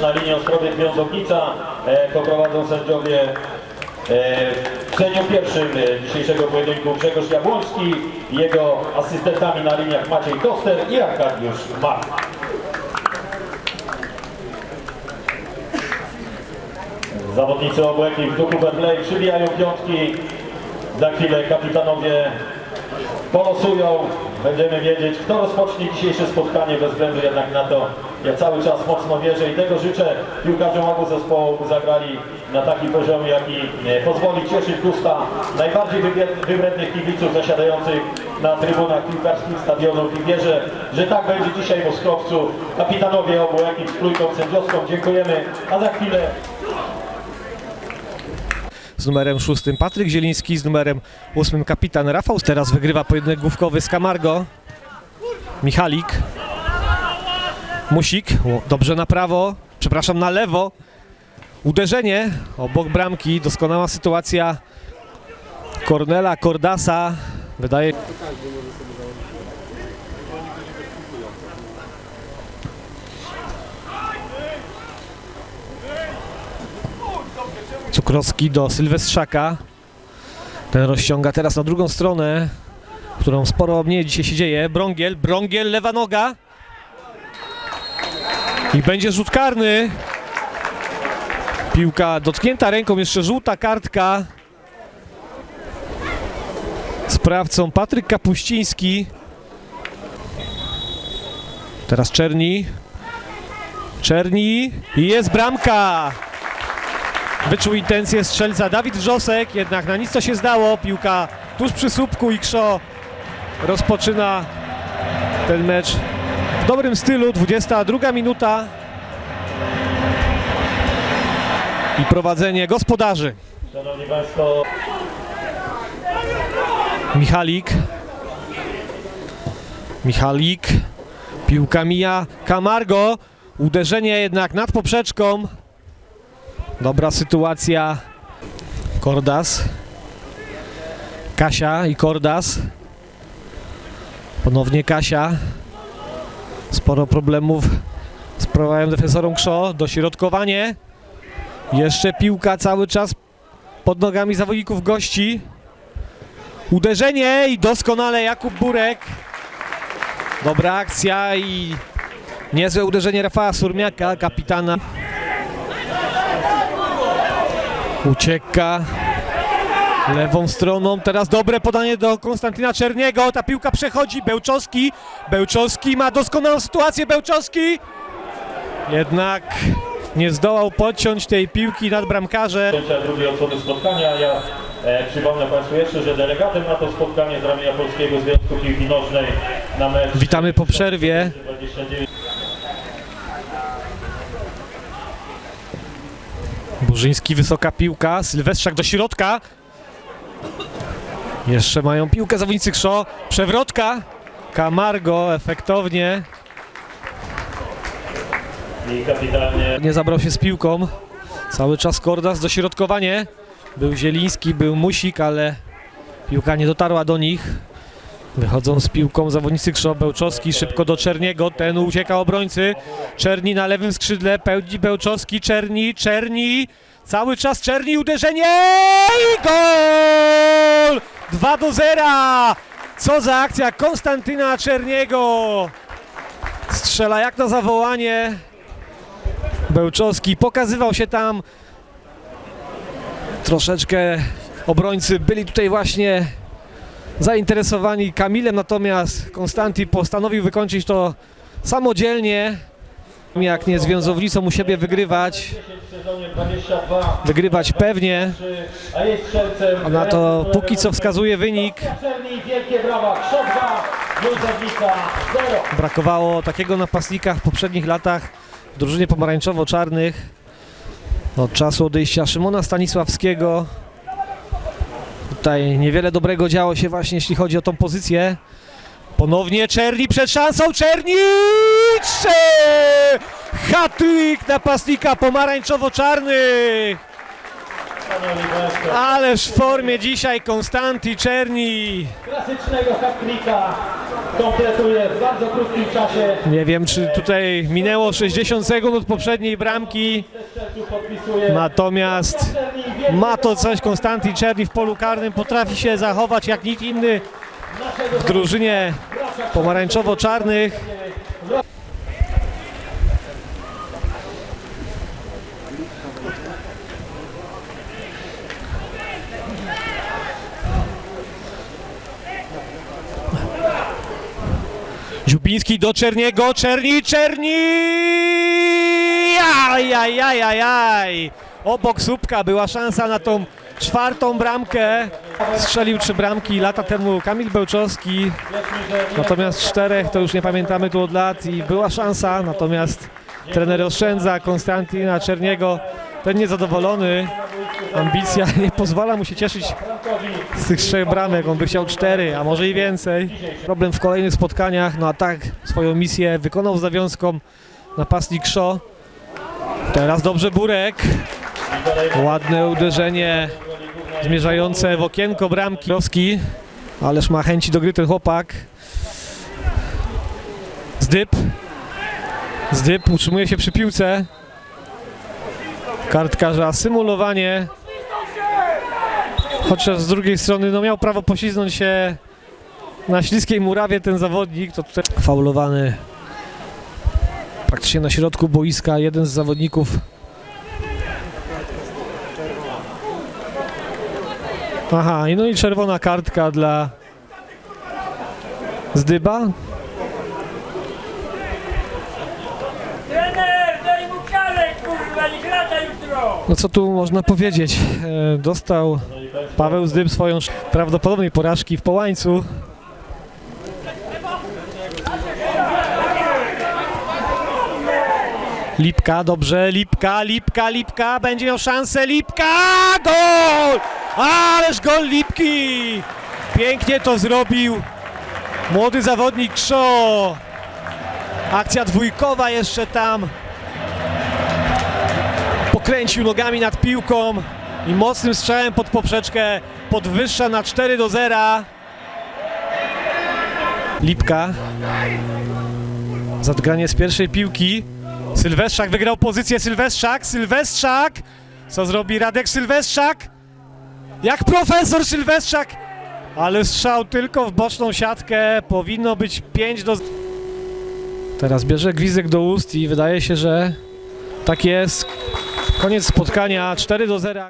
na linii Ostrowiec Wiązownica. E, poprowadzą sędziowie e, w sędzią pierwszym e, dzisiejszego pojedynku Grzegorz Jabłoński, jego asystentami na liniach Maciej Koster i Arkadiusz Mak. Zawodnicy obu ekip w duchu Berlej przybijają piątki. Za chwilę kapitanowie polosują. Będziemy wiedzieć, kto rozpocznie dzisiejsze spotkanie bez względu jednak na to. Ja cały czas mocno wierzę i tego życzę piłkarzom obu zespołów, by zagrali na takim poziomie, jaki e, pozwoli cieszyć gusta najbardziej wybrednych kibiców zasiadających na trybunach piłkarskich stadionów i wierzę, że tak będzie dzisiaj w Ostrowcu. Kapitanowie obu ekip z trójką sędziowską dziękujemy, a za chwilę z numerem 6 Patryk Zieliński, z numerem 8 kapitan Rafał. Teraz wygrywa pojedynek główkowy z Camargo. Michalik. Musik, dobrze na prawo, przepraszam, na lewo. Uderzenie obok bramki, doskonała sytuacja Kornela Kordasa. Wydaje Cukrowski do Sylwestrzaka. Ten rozciąga teraz na drugą stronę, którą sporo mniej dzisiaj się dzieje. Brągiel, Brągiel, lewa noga. I będzie rzut karny. Piłka dotknięta ręką, jeszcze żółta kartka. Sprawcą Patryk Kapuściński. Teraz Czerni. Czerni i jest bramka. Wyczuł intencję strzelca Dawid Wrzosek, jednak na nic to się zdało. Piłka tuż przy słupku i Krzo rozpoczyna ten mecz w dobrym stylu. 22 minuta i prowadzenie gospodarzy. Szanowni Państwo, Michalik. Michalik. Piłka mija Camargo. Uderzenie jednak nad poprzeczką. Dobra sytuacja. Kordas. Kasia i Kordas. Ponownie Kasia. Sporo problemów sprawiają defensorom Krzo. Dośrodkowanie. Jeszcze piłka cały czas pod nogami zawodników gości. Uderzenie i doskonale Jakub Burek. Dobra akcja i niezłe uderzenie Rafała Surmiaka, kapitana. Ucieka lewą stroną. Teraz dobre podanie do Konstantyna Czerniego. Ta piłka przechodzi. Bełczowski. Bełczowski ma doskonałą sytuację. Bełczowski jednak nie zdołał podciąć tej piłki nad bramkarzem. kończę drugiej odsłony spotkania. Ja e, przypomnę Państwu jeszcze, że delegatem na to spotkanie z ramienia Polskiego Związku Piłki Nożnej na mecz Witamy po przerwie. 29 Burzyński, wysoka piłka, Sylwestrzak do środka. Jeszcze mają piłkę zawodnicy Krzo, przewrotka. Camargo efektownie nie zabrał się z piłką. Cały czas Kordas, dośrodkowanie. Był Zieliński, był Musik, ale piłka nie dotarła do nich. Wychodzą z piłką zawodnicy Krzo, Bełczowski szybko do Czerniego, ten ucieka obrońcy. Czerni na lewym skrzydle, Bełczowski, Czerni, Czerni. Cały czas Czerni, uderzenie i gol! 2 do 0! Co za akcja Konstantyna Czerniego! Strzela jak na zawołanie. Bełczowski pokazywał się tam. Troszeczkę obrońcy byli tutaj właśnie zainteresowani Kamilem, natomiast Konstanty postanowił wykończyć to samodzielnie. Jak nie z wiązownicą u siebie wygrywać, w sezonie 22 wygrywać pewnie, a na to póki co wskazuje wynik. Czerni, wielkie brawa, Krzok 2, Józefnica 0. Brakowało takiego napastnika w poprzednich latach w drużynie pomarańczowo-czarnych. Od czasu odejścia Szymona Stanisławskiego. Tutaj niewiele dobrego działo się właśnie, jeśli chodzi o tą pozycję. Ponownie Czerni przed szansą, Czerni! Trzy! Hatryk napastnika pomarańczowo-czarnych! Ależ w formie dzisiaj Konstanty Czerni. Klasycznego hat-tricka kompletuje w bardzo krótkim czasie. Nie wiem, czy tutaj minęło 60 sekund od poprzedniej bramki, natomiast ma to coś Konstanty Czerni w polu karnym, potrafi się zachować jak nikt inny w drużynie pomarańczowo-czarnych. Ziubiński do Czerniego, Czerni, Czerni! Aj, aj, aj. Obok słupka była szansa na tą czwartą bramkę. Strzelił trzy bramki lata temu Kamil Bełczowski, natomiast czterech to już nie pamiętamy tu od lat i była szansa, natomiast trener oszczędza Konstantina Czerniego, ten niezadowolony, ambicja nie pozwala mu się cieszyć z tych trzech bramek, on by chciał cztery, a może i więcej. Problem w kolejnych spotkaniach, no a tak swoją misję wykonał z zawiązką napastnik Szo. Teraz dobrze Burek. Ładne uderzenie zmierzające w okienko bramki. Rowski, ależ ma chęci do gry ten chłopak. Zdyb. Zdyb utrzymuje się przy piłce. Kartkarza symulowanie. Chociaż z drugiej strony no miał prawo poślizgnąć się na śliskiej murawie ten zawodnik, to tutaj faulowany praktycznie na środku boiska jeden z zawodników Aha, no i czerwona kartka dla Zdyba. No co tu można powiedzieć? E, dostał Paweł Zdyb swoją prawdopodobnej porażki w Połańcu. Lipka, dobrze, Lipka, Lipka, Lipka, będzie miał szansę, Lipka, gol! Ależ gol Lipki! Pięknie to zrobił młody zawodnik Krzo. Akcja dwójkowa jeszcze tam. Pokręcił nogami nad piłką i mocnym strzałem pod poprzeczkę podwyższa na 4 do 0. Lipka. Zadgranie z pierwszej piłki. Sylwestrzak wygrał pozycję. Sylwestrzak, Sylwestrzak. Co zrobi Radek Sylwestrzak? Jak profesor Sylwestrzak. Ale strzał tylko w boczną siatkę. Powinno być 5 do... Teraz bierze gwizdek do ust i wydaje się, że tak jest. Koniec spotkania 4 do 0.